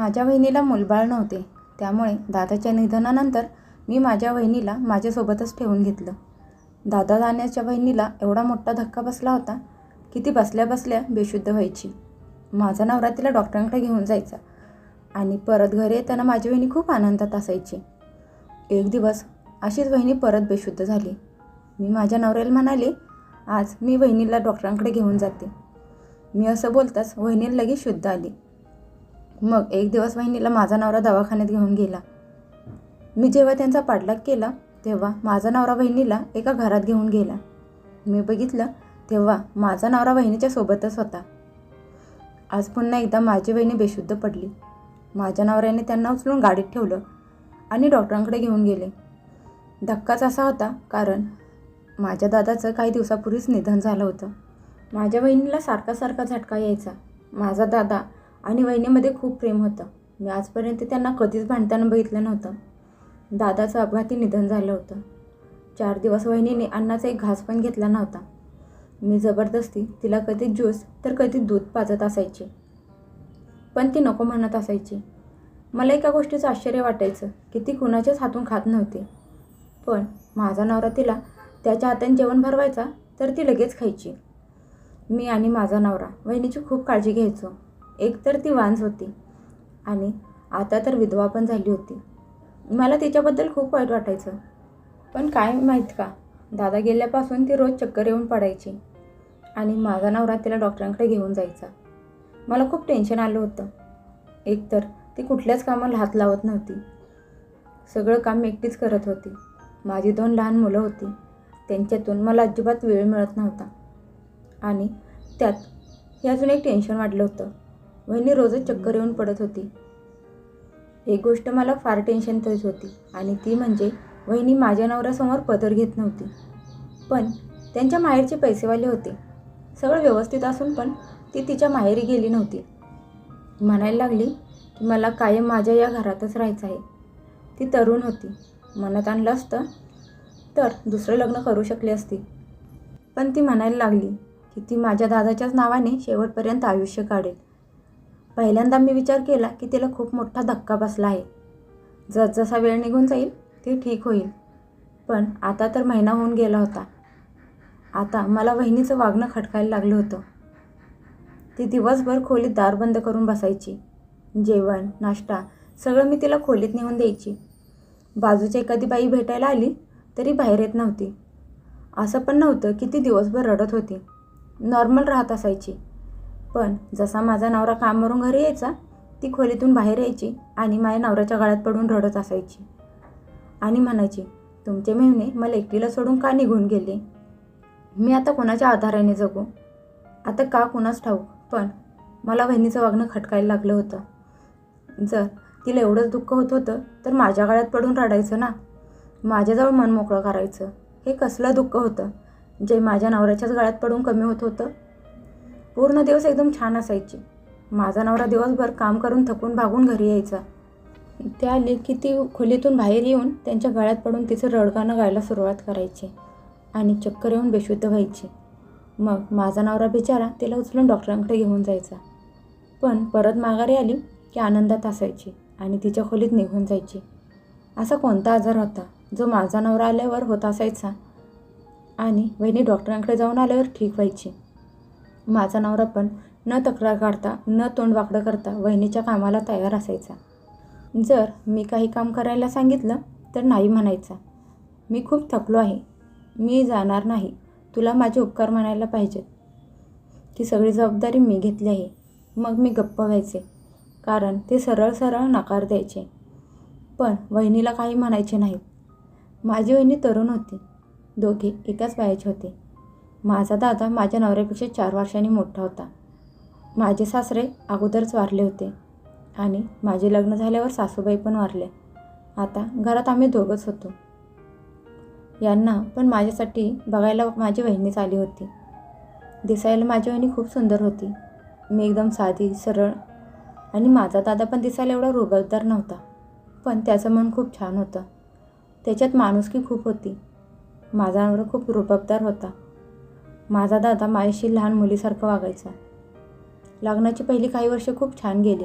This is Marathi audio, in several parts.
माझ्या बहिणीला मुलबाळ नव्हते. त्यामुळे दादाच्या निधनानंतर मी माझ्या बहिणीला माझ्यासोबतच ठेवून घेतलं. दादा जाण्याच्या बहिणीला एवढा मोठा धक्का बसला होता की ती बसल्या बसल्या बेशुद्ध व्हायची. माझा नवरा तिला डॉक्टरांकडे घेऊन जायचा आणि परत घरी येताना माझी बहिणी खूप आनंदात असायची. एक दिवस अशीच बहिणी परत बेशुद्ध झाली. मी माझ्या नवऱ्याला म्हणाले आज मी बहिणीला डॉक्टरांकडे घेऊन जाते. मी असं बोलताच वहिनी लगेच शुद्ध आली. मग एक दिवस वहिनीला माझा नवरा दवाखान्यात घेऊन गेला. मी जेव्हा त्यांचा पाठलाग केला तेव्हा माझा नवरा बहिणीला एका घरात घेऊन गेला. मी बघितलं तेव्हा माझा नवरा बहिणीच्या सोबतच होता. आज पुन्हा एकदा माझी बहिणी बेशुद्ध पडली. माझ्या नवऱ्याने त्यांना उचलून गाडीत ठेवलं आणि डॉक्टरांकडे घेऊन गेले. धक्काच असा होता कारण माझ्या दादाचं काही दिवसापूर्वीच निधन झालं होतं. माझ्या बहिणीला सारखा सारखा झटका यायचा. माझा दादा आणि वहिनीमध्ये खूप प्रेम होतं. मी आजपर्यंत त्यांना कधीच भांडताना बघितलं नव्हतं. दादाचं अपघाती निधन झालं होतं. चार दिवस वहिनीने अन्नाचा एक घास पण घेतला नव्हता. मी जबरदस्ती तिला कधी ज्यूस तर कधी दूध पाजत असायचे. पण ती नको म्हणत असायची. मला एका गोष्टीचं आश्चर्य वाटायचं की ती कुणाच्याच हातून खात नव्हती. पण माझा नवरा तिला त्याच्या हाताने जेवण भरवायचा तर ती लगेच खायची. मी आणि माझा नवरा वहिनीची खूप काळजी घ्यायचो. एक तर ती वांज होती आणि आता तर विधवा पण झाली होती. मला तिच्याबद्दल खूप वाईट वाटायचं. पण काय माहीत का? दादा गेल्यापासून ती रोज चक्कर येऊन पडायची आणि माझा नवरा तिला डॉक्टरांकडे घेऊन जायचा. मला खूप टेन्शन आलं होतं. एकतर ती कुठल्याच कामाला हात लावत नव्हती. सगळं काम एकटीच करत होती. माझी दोन लहान मुलं होती. त्यांच्यातून मला अजिबात वेळ मिळत नव्हता. आणि त्यात हे अजून एक टेन्शन वाढलं होतं. वहिनी रोजच चक्कर येऊन पडत होती. एक गोष्ट मला फार टेन्शन देत होती आणि ती म्हणजे वहिनी माझ्या नवऱ्यासमोर पदर घेत नव्हती. पण त्यांच्या माहेरचे पैसेवाले होते. सगळं व्यवस्थित असून पण ती तिच्या माहेरी गेली नव्हती. म्हणायला लागली की मला कायम माझ्या या घरातच राहायचं आहे. ती तरुण होती. मनात आणलं असतं तर दुसरं लग्न करू शकली असती. पण ती म्हणायला लागली की ती माझ्या दादाच्याच नावाने शेवटपर्यंत आयुष्य काढेल. पहिल्यांदा मी विचार केला की तिला खूप मोठा धक्का बसला आहे. जसजसा वेळ निघून जाईल ती ठीक होईल. पण आता तर महिना होऊन गेला होता. आता मला वहिनीचं वागणं खटकायला लागलं होतं. ती दिवसभर खोलीत दार बंद करून बसायची. जेवण नाश्ता सगळं मी तिला खोलीत नेऊन द्यायची. बाजूच्या एखादी बाई भेटायला आली तरी बाहेर येत नव्हती. असं पण नव्हतं की ती दिवसभर रडत होती. नॉर्मल राहत असायची. पण जसा माझा नवरा कामावरून घरी यायचा ती खोलीतून बाहेर यायची आणि माझ्या नवऱ्याच्या गळ्यात पडून रडत असायची. आणि म्हणायची तुमचे मेहने मला एकटीला सोडून का निघून गेले? मी आता कोणाच्या आधाराने जगू? आता का कुणाच ठाऊक? पण मला बहिणीचं वागणं खटकायला लागलं होतं. जर तिला एवढंच दुःख होत होतं तर माझ्या गळ्यात पडून रडायचं ना? माझ्याजवळ मन मोकळं करायचं. हे कसलं दुःख होतं? जे माझ्या नवऱ्याच्याच गळ्यात पडून कमी होत होतं? पूर्ण दिवस एकदम छान असायची. माझा नवरा दिवसभर काम करून थकून भागून घरी यायचा. ते आले की ती खोलीतून बाहेर येऊन त्यांच्या गळ्यात पडून तिचं रडगाणं गायला सुरुवात करायची आणि चक्कर येऊन बेशुद्ध व्हायची. मग माझा नवरा बिचारा तिला उचलून डॉक्टरांकडे घेऊन जायचा. पण परत माघारी आली की आनंदात असायची आणि तिच्या खोलीत निघून जायची. असा कोणता आजार होता? जो माझा नवरा आल्यावर होत असायचा आणि वहिनी डॉक्टरांकडे जाऊन आल्यावर ठीक व्हायची. माझा नवरा पण न तक्रार काढता न तोंड वाकडं करता वहिनीच्या कामाला तयार असायचा. जर मी काही काम करायला सांगितलं तर नाही म्हणायचा. मी खूप थकलो आहे. मी जाणार नाही. तुला माझे उपकार म्हणायला पाहिजेत. ती सगळी जबाबदारी मी घेतली आहे. मग मी गप्प व्हायचे. कारण ते सरळ सरळ नकार द्यायचे. पण वहिनीला काही म्हणायचे नाहीत माझी वहिनी तरुण होती. दोघे एकाच वयाचे होते. माझा दादा माझ्या नवऱ्यापेक्षा चार वर्षांनी मोठा होता. माझे सासरे अगोदरच वारले होते आणि माझे लग्न झाल्यावर सासूबाई पण वारले आता घरात आम्ही दोघंच होतो. यांना पण माझ्यासाठी बघायला माझी बहिणीच आली होती. दिसायला माझी बहिणी खूप सुंदर होती. मी एकदम साधी सरळ आणि माझा दादा पण दिसायला एवढा रुबाबदार नव्हता पण त्याचं मन खूप छान होतं. त्याच्यात माणुसकी खूप होती. माझा नवरा खूप रुबाबदार होता. माझा दादा माझ्याशी लहान मुलीसारखं वागायचा. लग्नाची पहिली काही वर्ष खूप छान गेली.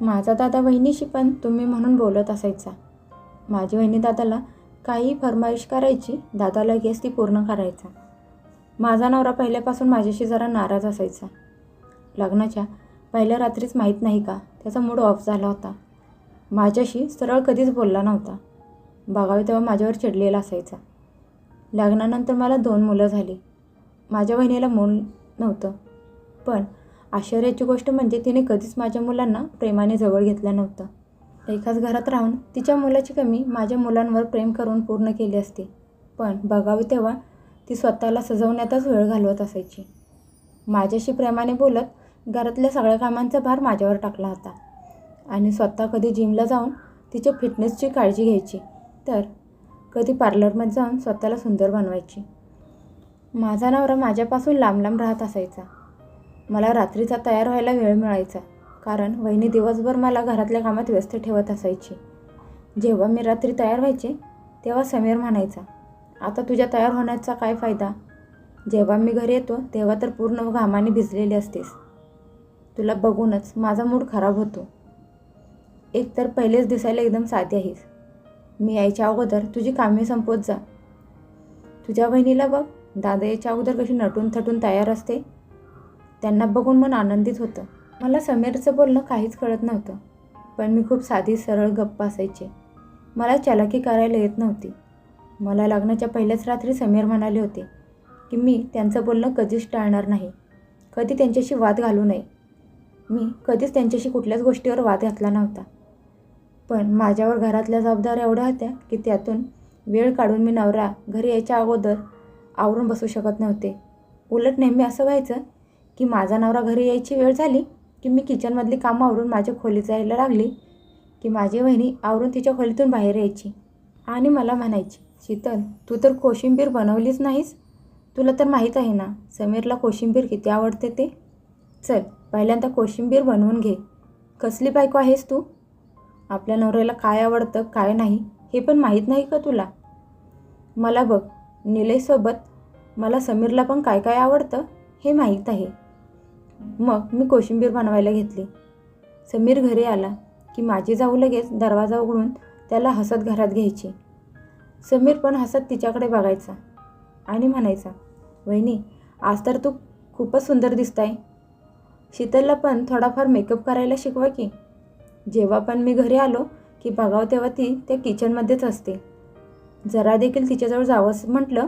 माझा दादा वहिनीशी पण तुम्ही म्हणून बोलत असायचा. माझी वहिनी दादाला काही फरमाईश करायची दादा लगेच ती पूर्ण करायचा. माझा नवरा पहिल्यापासून माझ्याशी जरा नाराज असायचा. लग्नाच्या पहिल्या रात्रीच माहीत नाही का त्याचा मूड ऑफ झाला होता. माझ्याशी सरळ कधीच बोलला नव्हता. बघावे तेव्हा माझ्यावर चिडलेला असायचा. लग्नानंतर मला दोन मुलं झाली. माझ्या बहिणीला मूल नव्हतं. पण आश्चर्याची गोष्ट म्हणजे तिने कधीच माझ्या मुलांना प्रेमाने जवळ घेतलं नव्हतं. एकाच घरात राहून तिच्या मुलाची कमी माझ्या मुलांवर प्रेम करून पूर्ण केली असते. पण बघावी तेव्हा ती स्वतःला सजवण्यातच वेळ घालवत असायची. माझ्याशी प्रेमाने बोलत घरातल्या सगळ्या कामांचा भार माझ्यावर टाकला होता. आणि स्वतः कधी जिमला जाऊन तिच्या फिटनेसची काळजी घ्यायची तर कधी पार्लरमध्ये जाऊन स्वतःला सुंदर बनवायची. माझा नवरा माझ्यापासून लांब लांब राहत असायचा. मला रात्रीचा तयार व्हायला वेळ मिळायचा कारण वहिनी दिवसभर मला घरातल्या कामात व्यस्त ठेवत असायची. जेव्हा मी रात्री तयार व्हायचे तेव्हा समीर म्हणायचा आता तुझ्या तयार होण्याचा काय फायदा? जेव्हा मी घरी येतो तेव्हा तर पूर्ण घामाने भिजलेली असतेस. तुला बघूनच माझा मूड खराब होतो. एक तर पहिलेच दिसायला एकदम साधी आहेस. मी यायच्या अगोदर तुझी कामे संपवत जा. तुझ्या बहिणीला बघ. दादा याच्या अगोदर कशी नटून थटून तयार असते? त्यांना बघून मन आनंदित होतं. मला समीरचं बोलणं काहीच कळत नव्हतं पण मी खूप साधी सरळ गप्प असायचे. मला चालाकी करायला येत नव्हती. मला लग्नाच्या पहिल्याच रात्री समीर म्हणाले होते की मी त्यांचं बोलणं कधीच टाळणार नाही. कधी त्यांच्याशी वाद घालू नये. मी कधीच त्यांच्याशी कुठल्याच गोष्टीवर वाद घातला नव्हता. पण माझ्यावर घरातल्या जबाबदाऱ्या एवढ्या होत्या की त्यातून वेळ काढून मी नवरा घरी यायच्या अगोदर आवरून बसू शकत नव्हते. उलट नेहमी असं व्हायचं की माझा नवरा घरी यायची वेळ झाली की मी किचनमधली कामं आवरून माझ्या खोलीत जायला लागली की माझी वहिनी आवरून तिच्या खोलीतून बाहेर यायची. आणि मला म्हणायची शीतल तू तर कोशिंबीर बनवलीच नाहीस. तुला तर माहीत आहे ना समीरला कोशिंबीर किती आवडते ते? चल पहिल्यांदा कोशिंबीर बनवून घे. कसली बायको आहेस तू? आपल्या नवऱ्याला काय आवडतं काय नाही हे पण माहीत नाही का तुला? मला बघ निलेशसोबत मला समीरला पण काय काय आवडतं हे माहीत आहे. मग मी कोशिंबीर बनवायला घेतली. समीर घरी आला की माझी जाऊ लगेच दरवाजा उघडून त्याला हसत घरात घ्यायची. समीर पण हसत तिच्याकडे बघायचा आणि म्हणायचा वहिनी आज तर तू खूपच सुंदर दिसताय. शीतलला पण थोडाफार मेकअप करायला शिकवा की. जेव्हा पण मी घरी आलो की बघावं तेव्हा ती त्या किचनमध्येच असते. जरा देखील तिच्याजवळ जावंच म्हटलं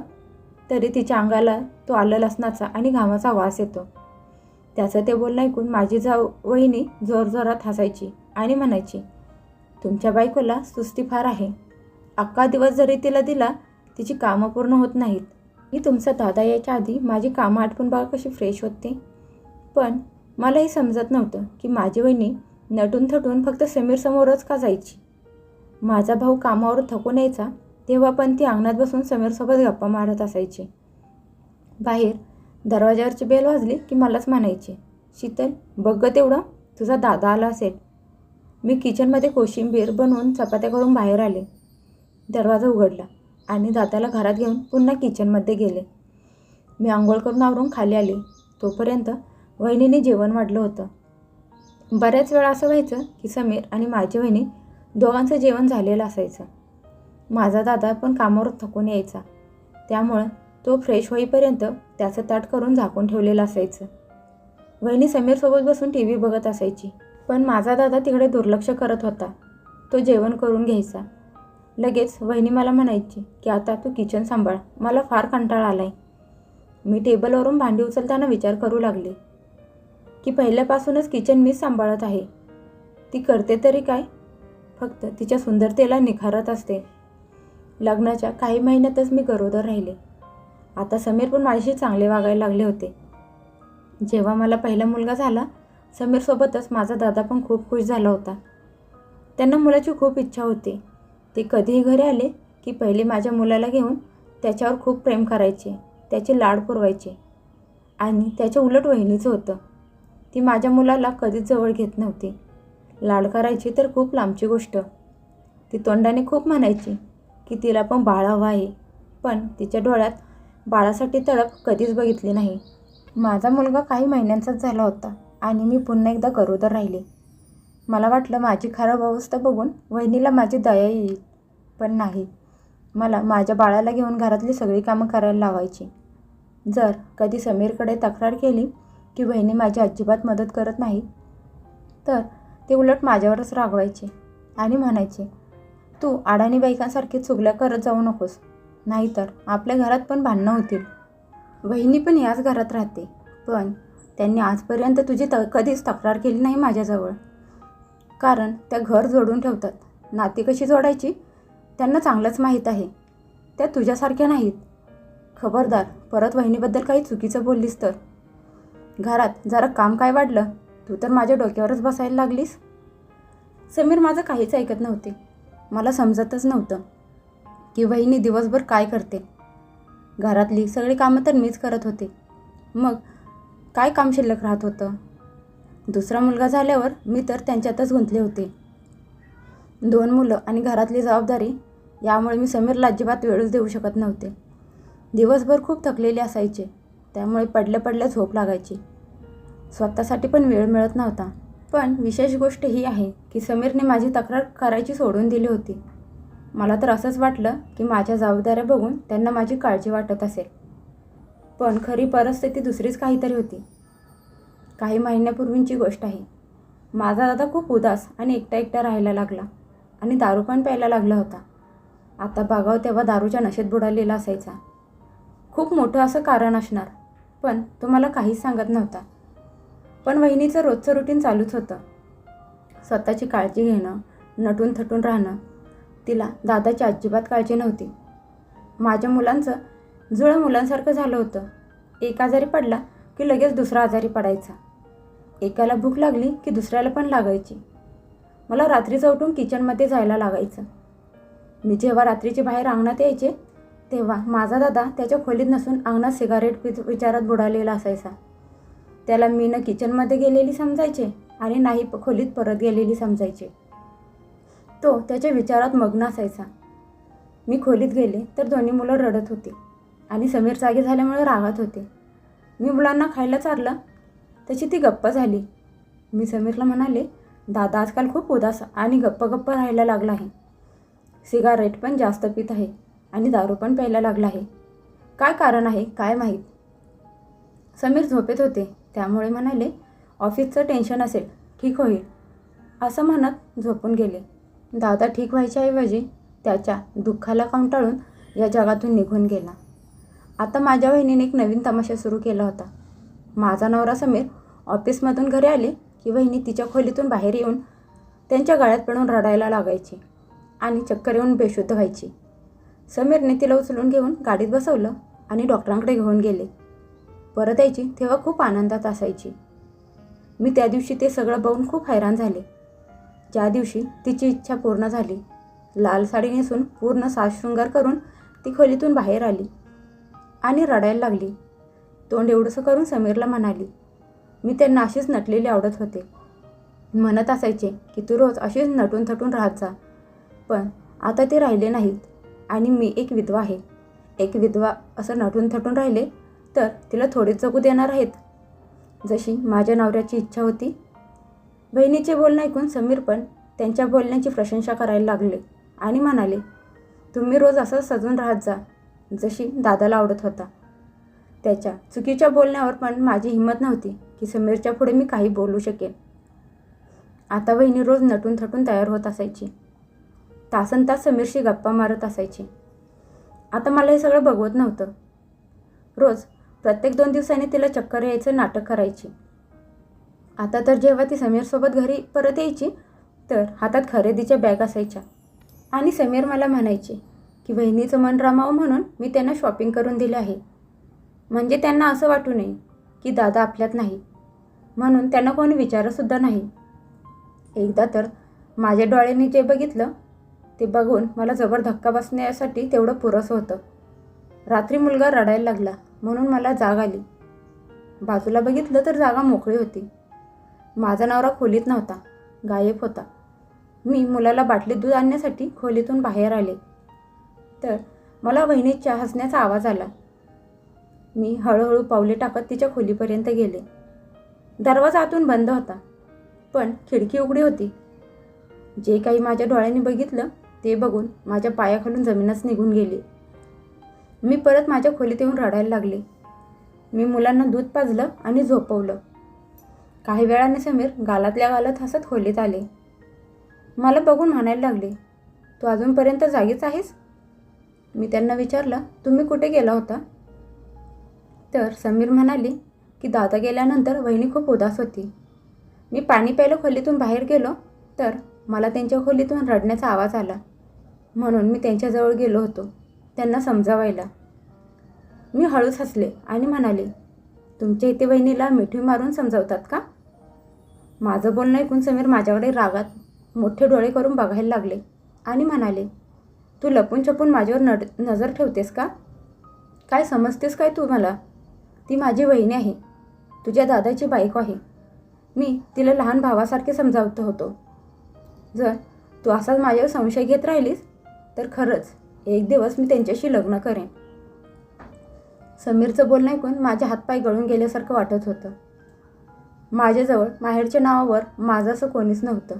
तरी तिच्या अंगाला तो आलं लसणाचा आणि घामाचा वास येतो. त्याचं ते बोलणं ऐकून माझी जाऊ वहिनी जोरजोरात हसायची आणि म्हणायची तुमच्या बायकोला सुस्ती फार आहे. अख्खा दिवस जरी तिला दिला तिची कामं पूर्ण होत नाहीत. मी तुमचा दादा यायच्या आधी माझी कामं आटपून बघा कशी फ्रेश होते. पण मलाही समजत नव्हतं की माझी वहिनी नटून थटून फक्त समीरसमोरच का जायची? माझा भाऊ कामावर थकून यायचा तेव्हा पण ती अंगणात बसून समीरसोबत गप्पा मारत असायची. बाहेर दरवाज्यावरची बेल वाजली की मलाच म्हणायची शीतल बघ गं तेवढं तुझा दादा आला असेल. मी किचनमध्ये कोशिंबीर बनवून चपात्या करून बाहेर आले. दरवाजा उघडला आणि दादाला घरात घेऊन पुन्हा किचनमध्ये गेले. मी आंघोळ करून आवरून खाली आले. तोपर्यंत वहिनीने जेवण वाढलं होतं. बऱ्याच वेळा असं व्हायचं की समीर आणि माझी वहिनी दोघांचं जेवण झालेलं असायचं. माझा दादा पण कामावर थकून यायचा. त्यामुळं तो फ्रेश होईपर्यंत त्याचं ताट करून झाकून ठेवलेलं असायचं. वहिनी समीरसोबत बसून टी व्ही बघत असायची पण माझा दादा तिकडे दुर्लक्ष करत होता. तो जेवण करून घ्यायचा. लगेच वहिनी मला म्हणायची की आता तू किचन सांभाळ मला फार कंटाळा आला आहे मी टेबलवरून भांडी उचलताना विचार करू लागले की पहिल्यापासूनच किचन मीच सांभाळत आहे. ती करते तरी काय? फक्त तिच्या सुंदरतेला निखारत असते. लग्नाच्या काही महिन्यातच मी गरोदर राहिले. आता समीर पण माझ्याशी चांगले वागायला लागले होते. जेव्हा मला पहिला मुलगा झाला समीरसोबतच माझा दादा पण खूप खुश झाला होता. त्यांना मुलाची खूप इच्छा होती. ते कधीही घरी आले की पहिले माझ्या मुलाला घेऊन त्याच्यावर खूप प्रेम करायचे त्याचे लाड पुरवायचे. आणि त्याच्या उलट वहिनीचं होतं. ती माझ्या मुलाला कधीच जवळ घेत नव्हती. लाड करायची तर खूप लांबची गोष्ट. ती तोंडाने खूप म्हणायची की तिला पण बाळ हवं आहे. पण तिच्या डोळ्यात बाळासाठी तडक कधीच बघितली नाही. माझा मुलगा काही महिन्यांचाच झाला होता आणि मी पुन्हा एकदा गरोदर राहिले. मला वाटलं माझी खराब अवस्था बघून वहिनीला माझी दया येईल पण नाही. मला माझ्या बाळाला घेऊन घरातली सगळी कामं करायला लावायची. जर कधी समीरकडे तक्रार केली की बहिणी माझी अजिबात मदत करत नाही तर ते उलट माझ्यावरच रागवायचे आणि म्हणायचे तू अडाणी बायकांसारखी चुगल्या करत जाऊ नकोस. नाहीतर आपल्या घरात पण भांडणं होतील. वहिनी पण याच घरात राहते. पण त्यांनी आजपर्यंत तुझी त कधीच तक्रार केली नाही माझ्याजवळ. कारण त्या घर जोडून ठेवतात. नाती कशी जोडायची? त्यांना चांगलंच माहीत आहे. त्या तुझ्यासारख्या नाहीत. खबरदार परत वहिनीबद्दल काही चुकीचं बोललीस तर? घरात जरा काम काय वाढलं? तू तर माझ्या डोक्यावरच बसायला लागलीस. समीर माझं काहीच ऐकत नव्हते. मला समजतच नव्हतं की वहिनी दिवसभर काय करते. घरातली सगळी कामं तर मीच करत होते. मग काय काम शिल्लक राहत होतं? दुसरा मुलगा झाल्यावर मी तर त्यांच्यातच गुंतले होते. दोन मुलं आणि घरातली जबाबदारी यामुळे मी समीरला अजिबात वेळच देऊ शकत नव्हते. दिवसभर खूप थकलेले असायचे त्यामुळे पडल्या पडल्या झोप लागायची. स्वतःसाठी पण वेळ मिळत नव्हता. पण विशेष गोष्ट ही आहे की समीरने माझी तक्रार करायची सोडून दिली होती. मला तर असंच वाटलं की माझ्या जबाबदाऱ्या बघून त्यांना माझी काळजी वाटत असेल. पण खरी परिस्थिती दुसरीच काहीतरी होती. काही महिन्यापूर्वींची गोष्ट आहे. माझा दादा खूप उदास आणि एकटा एकटा राहायला लागला आणि दारू पण प्यायला लागला होता. आता बागाव तेव्हा दारूच्या नशेत बुडालेला असायचा. खूप मोठं असं कारण असणार पण तो मला काहीच सांगत नव्हता. पण वहिनीचं रोजचं रुटीन चालूच होतं. स्वतःची काळजी घेणं नटून थटून राहणं तिला दादाची अजिबात काळजी नव्हती. माझ्या मुलांचं जुळं मुलांसारखं झालं होतं. एक आजारी पडला की लगेच दुसरा आजारी पडायचा. एकाला भूक लागली की दुसऱ्याला पण लागायची. मला रात्रीचं उठून किचनमध्ये जायला लागायचं. मी जेव्हा रात्रीचे बाहेर अंगणात यायचे तेव्हा माझा दादा त्याच्या खोलीत नसून अंगणात सिगारेट पिच विचारात बुडालेला असायचा. त्याला मी न किचनमध्ये गेलेली समजायचे आणि नाही खोलीत परत गेलेली समजायचे. तो त्याच्या विचारात मग्न असायचा. मी खोलीत गेले तर दोन्ही मुलं रडत होती आणि समीर जागे झाल्यामुळे रागात होते. मी मुलांना खायला चारलं. त्याची ती गप्प झाली. मी समीरला म्हणाले दादा आजकाल खूप उदास आणि गप्प गप्प राहायला लागला आहे. सिगारेट पण जास्त पित आहे आणि दारू पण प्यायला लागला आहे. काय कारण आहे काय माहीत? समीर झोपेत होते. त्यामुळे म्हणाले ऑफिसचं टेन्शन असेल ठीक होईल असं म्हणत झोपून गेले. दादा ठीक व्हायच्याऐवजी त्याच्या दुःखाला कंटाळून या जगातून निघून गेला. आता माझ्या वहिनीने एक नवीन तमाशा सुरू केला होता. माझा नवरा समीर ऑफिसमधून घरी आले की वहिनी तिच्या खोलीतून बाहेर येऊन त्यांच्या गळ्यात पडून रडायला लागायची आणि चक्कर येऊन बेशुद्ध व्हायची. समीरने तिला उचलून घेऊन गाडीत बसवलं आणि डॉक्टरांकडे घेऊन गेले. परत यायची तेव्हा खूप आनंदात असायची. मी त्या दिवशी ते सगळं बघून खूप हैराण झाले. ज्या दिवशी तिची इच्छा पूर्ण झाली लाल साडी नेसून पूर्ण साजशृंगार करून ती खोलीतून बाहेर आली आणि रडायला लागली. तोंड एवढंसं करून समीरला म्हणाली मी त्यांना अशीच नटलेली आवडत होते. म्हणत असायचे की तू रोज अशीच नटून थटून राहत जा. पण आता ते राहिले नाहीत आणि मी एक विधवा आहे. एक विधवा असं नटून थटून राहिले तर तिला थोडे जगू देणार आहेत. जशी माझ्या नवऱ्याची इच्छा होती. बहिणीचे बोलणं ऐकून समीर पण त्यांच्या बोलण्याची प्रशंसा करायला लागले आणि म्हणाले तुम्ही रोज असं सजून राहत जा जशी दादाला आवडत होता. त्याच्या चुकीच्या बोलण्यावर पण माझी हिंमत नव्हती की समीरच्या पुढे मी काही बोलू शकेन. आता बहिणी रोज नटून थटून तयार होत असायची. तासन तास समीरशी गप्पा मारत असायची. आता मला हे सगळं बघवत नव्हतं. रोज प्रत्येक दोन दिवसांनी तिला चक्कर यायचं नाटक करायची. आता तर जेव्हा ती समीरसोबत घरी परत यायची तर हातात खरेदीच्या बॅग असायच्या. आणि समीर मला म्हणायचे की बहिणीचं मन रमावं म्हणून मी त्यांना शॉपिंग करून दिले आहे. म्हणजे त्यांना असं वाटू नये की दादा आपल्यात नाही. म्हणून त्यांना कोणी विचारसुद्धा नाही. एकदा तर माझ्या डोळ्यांनी जे बघितलं ते बघून मला जबर धक्का बसण्यासाठी तेवढं पुरस होतं. रात्री मुलगा रडायला लागला. म्हणून मला जाग आली. बाजूला बघितलं तर जागा मोकळी होती. माझा नवरा खोलीत नव्हता. गायब होता. मी मुलाला बाटलीत दूध आणण्यासाठी खोलीतून बाहेर आले. तर मला बहिणीच्या हसण्याचा आवाज आला. मी हळूहळू पावले टाकत तिच्या खोलीपर्यंत गेले. दरवाजा आतून बंद होता. पण खिडकी उघडी होती. जे काही माझ्या डोळ्यांनी बघितलं ते बघून माझ्या पायाखालून जमीनच निघून गेली. मी परत माझ्या खोलीत येऊन रडायला लागले. मी मुलांना दूध पाजलं आणि झोपवलं. काही वेळाने समीर गालातल्या गालात हसत खोलीत आले. मला बघून म्हणायला लागले तू अजूनपर्यंत जागीच आहेस? मी त्यांना विचारलं तुम्ही कुठे गेला होता? तर समीर म्हणाले की दादा गेल्यानंतर वहिनी खूप उदास होती. मी पाणी प्यायला खोलीतून बाहेर गेलो तर मला त्यांच्या खोलीतून रडण्याचा आवाज आला. म्हणून मी त्यांच्याजवळ गेलो होतो. त्यांना समजावायला. मी हळूच हसले आणि म्हणाले तुमच्या इथे वहिनीला मिठी मारून समजावतात का? माझं बोलणं ऐकून समीर माझ्याकडे रागात मोठे डोळे करून बघायला लागले आणि म्हणाले तू लपून छपून माझ्यावर नड नजर ठेवतेस का? काय समजतेस काय तू मला? ती माझी वहिनी आहे. तुझ्या दादाची बायको आहे. मी तिला लहान भावासारखे समजावतो होतो. जर तू असाच माझ्यावर संशय घेत राहिलीस तर खरंच एक दिवस मी त्यांच्याशी लग्न करेन. समीरचं बोलणं ऐकून माझे हातपाय गळून गेल्यासारखं वाटत होतं. माझ्याजवळ माहेरच्या नावावर माझं असं कोणीच नव्हतं.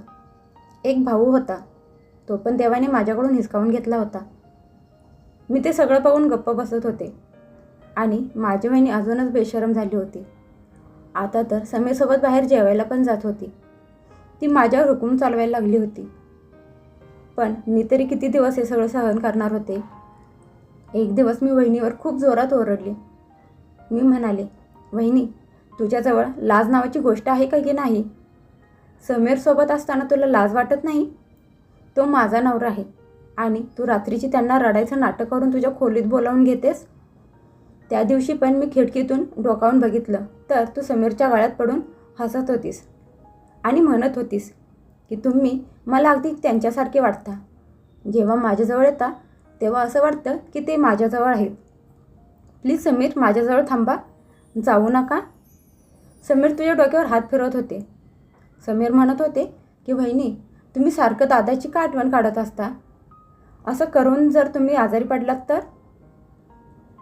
एक भाऊ होता. तो पण देवाने माझ्याकडून हिसकावून घेतला होता. मी ते सगळं पाहून गप्प बसत होते. आणि माझी वहिनी अजूनच बेशरम झाली होती. आता तर समीरसोबत बाहेर जेवायला पण जात होती. ती माझ्यावर हुकूम चालवायला लागली होती. पण मी तरी किती दिवस हे सगळं सहन करणार होते? एक दिवस मी वहिनीवर खूप जोरात ओरडले. मी म्हणाले वहिनी तुझ्याजवळ लाज नावाची गोष्ट आहे का की नाही? समीरसोबत असताना तुला लाज वाटत नाही? तो माझा नवरा आहे आणि तू रात्रीची त्यांना रडायचं नाटक करून तुझ्या खोलीत बोलावून घेतेस? त्या दिवशी पण मी खिडकीतून डोकावून बघितलं तर तू समीरच्या गळ्यात पडून हसत होतीस आणि म्हणत होतीस की तुम्ही मला अगदी त्यांच्यासारखे वाटता. जेव्हा माझ्याजवळ येता तेव्हा असं वाटतं की ते माझ्याजवळ आहेत. प्लीज समीर माझ्याजवळ थांबा. जाऊ नका. समीर तुझ्या डोक्यावर हात फिरवत होते. समीर म्हणत होते की बहिणी तुम्ही सारखं दादाची का आठवण काढत असता? असं करून जर तुम्ही आजारी पडलात तर?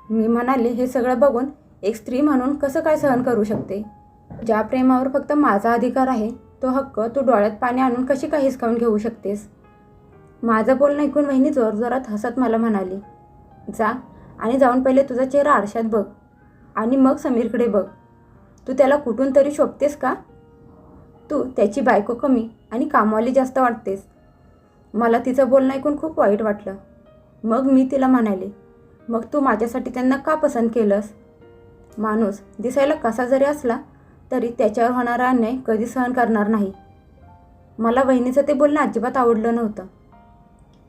मी म्हणाले हे सगळं बघून एक स्त्री म्हणून कसं काय सहन करू शकते? ज्या प्रेमावर फक्त माझा अधिकार आहे तो हक्क तू डोळ्यात पाणी आणून कशी काही हिसकावून घेऊ शकतेस? माझं बोलणं ऐकून वहिनी जोरजोरात हसत मला म्हणाली जा आणि जाऊन पहिले तुझा चेहरा आरशात बघ आणि मग समीरकडे बघ. तू त्याला कुठून तरी शोभतेस का? तू त्याची बायको कमी आणि कामवाली जास्त वाटतेस. मला तिचं बोलणं ऐकून खूप वाईट वाटलं. मग मी तिला म्हणाले मग तू माझ्यासाठी त्यांना का पसंत केलंस? माणूस दिसायला कसा जरी असला तरी त्याच्यावर होणारा अन्याय कधी सहन करणार नाही. मला बहिणीचं ते बोलणं अजिबात आवडलं नव्हतं.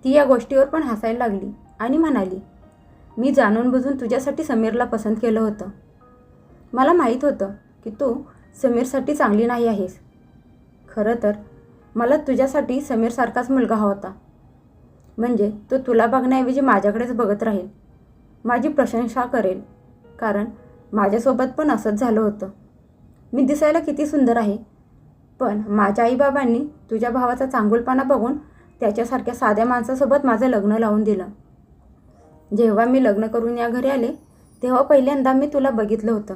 ती या गोष्टीवर पण हसायला लागली आणि म्हणाली मी जाणून बुजून तुझ्यासाठी समीरला पसंत केलं होतं. मला माहीत होतं की तू समीरसाठी चांगली नाही आहेस. खरं तर मला तुझ्यासाठी समीरसारखाच मुलगा हवा होता. म्हणजे तो तुला बघण्याऐवजी माझ्याकडेच बघत राहील. माझी प्रशंसा करेल. कारण माझ्यासोबत पण असंच झालं होतं. मी दिसायला किती सुंदर आहे. पण माझ्या आईबाबांनी तुझ्या भावाचा चांगुलपणा बघून त्याच्यासारख्या साध्या माणसासोबत माझं लग्न लावून दिलं. जेव्हा मी लग्न करून या घरी आले तेव्हा पहिल्यांदा मी तुला बघितलं होतं.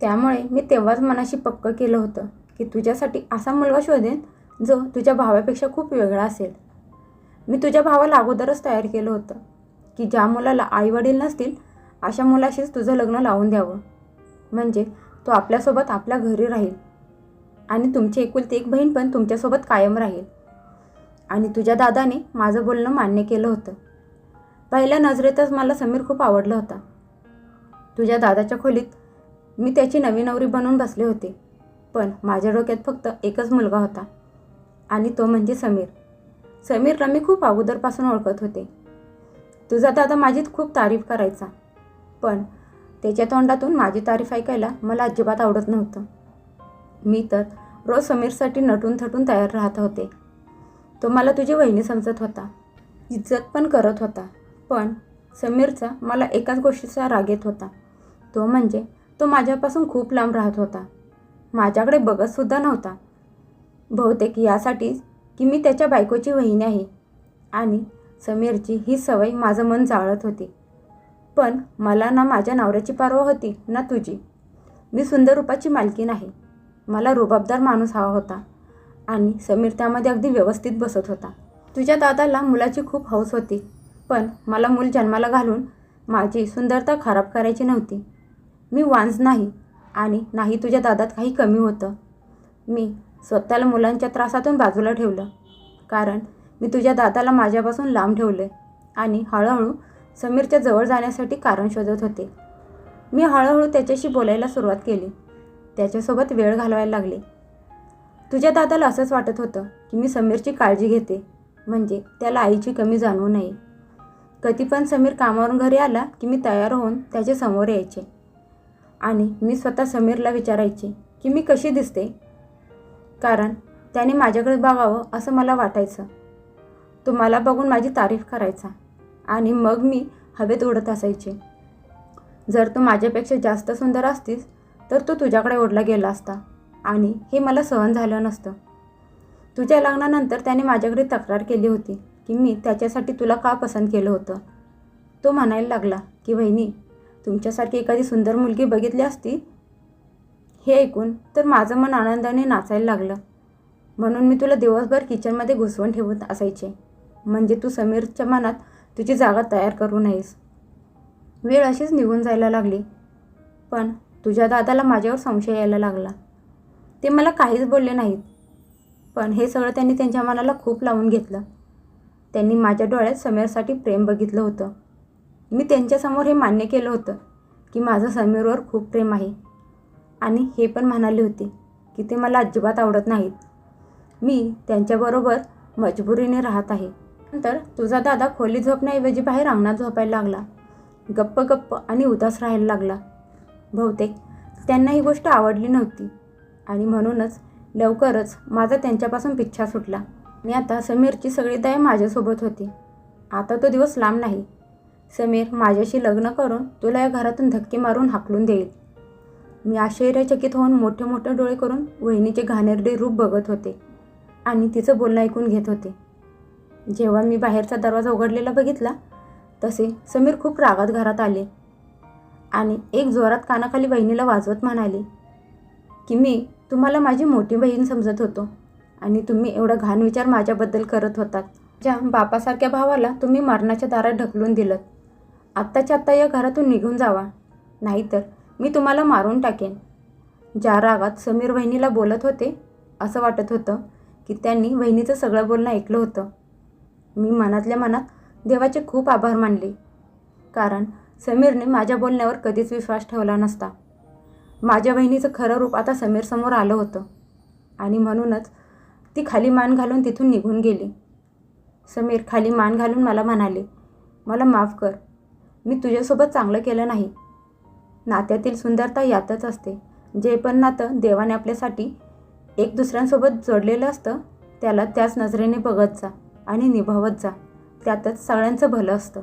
त्यामुळे मी तेव्हाच मनाशी पक्क केलं होतं की तुझ्यासाठी असा मुलगा शोधेन जो तुझ्या भावापेक्षा खूप वेगळा असेल. मी तुझ्या भावाला अगोदरच तयार केलं होतं की ज्या मुलाला आईवडील नसतील अशा मुलाशीच तुझं लग्न लावून द्यावं. म्हणजे तो आपल्यासोबत आपल्या घरी राहील. आणि तुमची एकुलती एक बहीण पण तुमच्यासोबत कायम राहील. आणि तुझ्या दादाने माझं बोलणं मान्य केलं होतं. पहिल्या नजरेतच मला समीर खूप आवडला होता. तुझ्या दादाच्या खोलीत मी त्याची नवी नवरी बनवून बसले होते. पण माझ्या डोक्यात फक्त एकच मुलगा होता. आणि तो म्हणजे समीर. समीरला मी खूप अगोदरपासून ओळखत होते. तुझा दादा माझीच खूप तारीफ करायचा. पण त्याच्या तोंडातून माझी तारीफ ऐकायला मला अजिबात आवडत नव्हतं. मी तर रोज समीरसाठी नटून थटून तयार राहत होते. तो मला तुझी वहिनी समजत होता. इज्जत पण करत होता. पण समीरचा मला एकाच गोष्टीचा राग येत होता. तो म्हणजे तो माझ्यापासून खूप लांब राहत होता. माझ्याकडे बघतसुद्धा नव्हता. बहुतेक यासाठीच की मी त्याच्या बायकोची वहिनी आहे. आणि समीरची ही सवय माझं मन जाळत होती. पण मला ना माझ्या नवऱ्याची पर्वा होती ना तुझी. मी सुंदर रूपाची मालकी नाही मला रुबाबदार माणूस हवा होता आणि समीर त्यामध्ये अगदी व्यवस्थित बसत होता. तुझ्या दादाला मुलाची खूप हौस होती पण मला मूल जन्माला घालून माझी सुंदरता खराब करायची नव्हती. मी वांज नाही आणि नाही तुझ्या दादात काही कमी होतं. मी स्वतःला मुलांच्या त्रासातून बाजूला ठेवलं कारण मी तुझ्या दादाला माझ्यापासून लांब ठेवले आणि हळूहळू समीरच्या जवळ जाण्यासाठी कारण शोधत होते. मी हळूहळू त्याच्याशी बोलायला सुरुवात केली. त्याच्यासोबत वेळ घालवायला लागले. तुझ्या दादाला असंच वाटत होतं की मी समीरची काळजी घेते. म्हणजे त्याला आईची कमी जाणवू नये. कधी पण समीर कामावरून घरी आला की मी तयार होऊन त्याच्यासमोर यायचे. आणि मी स्वतः समीरला विचारायचे की मी कशी दिसते? कारण त्याने माझ्याकडे बघावं असं मला वाटायचं. तो मला बघून माझी तारीफ करायचा. आणि मग मी हवेत उडत असायचे. जर तू माझ्यापेक्षा जास्त सुंदर असतीस तर तो तुझ्याकडे ओढला गेला असता आणि हे मला सहन झालं नसतं. तुझ्या लग्नानंतर त्याने माझ्याकडे तक्रार केली होती की मी त्याच्यासाठी तुला का पसंत केलं होतं. तो म्हणायला लागला की वहिनी तुमच्यासारखी एखादी सुंदर मुलगी बघितली असती? हे ऐकून तर माझं मन आनंदाने नाचायला लागलं. म्हणून मी तुला दिवसभर किचनमध्ये घुसवून ठेवत असायचे. म्हणजे तू समीरच्या मनात तुझी जागा तयार करू नयेस. वेळ अशीच निघून जायला लागली. पण तुझ्या दादाला माझ्यावर संशय यायला लागला. ते मला काहीच बोलले नाहीत. पण हे सगळं त्यांनी त्यांच्या मनाला खूप लावून घेतलं. त्यांनी माझ्या डोळ्यात समीरसाठी प्रेम बघितलं होतं. मी त्यांच्यासमोर हे मान्य केलं होतं की माझं समीरवर खूप प्रेम आहे. आणि हे पण म्हणाले होते की ते मला अजिबात आवडत नाहीत. मी त्यांच्याबरोबर मजबुरीने राहत आहे. नंतर तुझा दादा खोली झोपण्याऐवजी बाहेर अंगणात झोपायला लागला. गप्प गप्प आणि उदास राहायला लागला. बहुतेक त्यांना ही गोष्ट आवडली नव्हती आणि म्हणूनच लवकरच माझा त्यांच्यापासून पिच्छा सुटला. मी आता समीरची सगळी दया माझ्यासोबत होती. आता तो दिवस लांब नाही. समीर माझ्याशी लग्न करून तुला या घरातून धक्के मारून हाकलून देईल. मी आश्चर्यचकित होऊन मोठे मोठे डोळे करून वहिनीचे घाणेरडे रूप बघत होते आणि तिचं बोलणं ऐकून घेत होते. जेव्हा मी बाहेरचा दरवाजा उघडलेला बघितला तसे समीर खूप रागात घरात आले आणि एक जोरात कानाखाली बहिणीला वाजवत म्हणाले की मी तुम्हाला माझी मोठी बहीण समजत होतो आणि तुम्ही एवढा घाण विचार माझ्याबद्दल करत होतात. ज्या बापासारख्या भावाला तुम्ही मरणाच्या दारात ढकलून दिलं आत्ताच्या आत्ता या घरातून निघून जावा नाहीतर मी तुम्हाला मारून टाकेन. ज्या रागात समीर बहिणीला बोलत होते असं वाटत होतं की त्यांनी बहिणीचं सगळं बोलणं ऐकलं होतं. मी मनातल्या मनात देवाचे खूप आभार मानले. कारण समीरने माझ्या बोलण्यावर कधीच विश्वास ठेवला नसता. माझ्या बहिणीचं खरं रूप आता समीरसमोर आलं होतं. आणि म्हणूनच ती खाली मान घालून तिथून निघून गेली. समीर खाली मान घालून मला म्हणाले मला माफ कर. मी तुझ्यासोबत चांगलं केलं नाही. नात्यातील सुंदरता यातच असते. जे पण नातं देवाने आपल्यासाठी एक दुसऱ्यांसोबत जोडलेलं असतं त्याला त्याच नजरेने बघत जा. आणि निभावत जा. त्यातच सगळ्यांचं भलं असतं.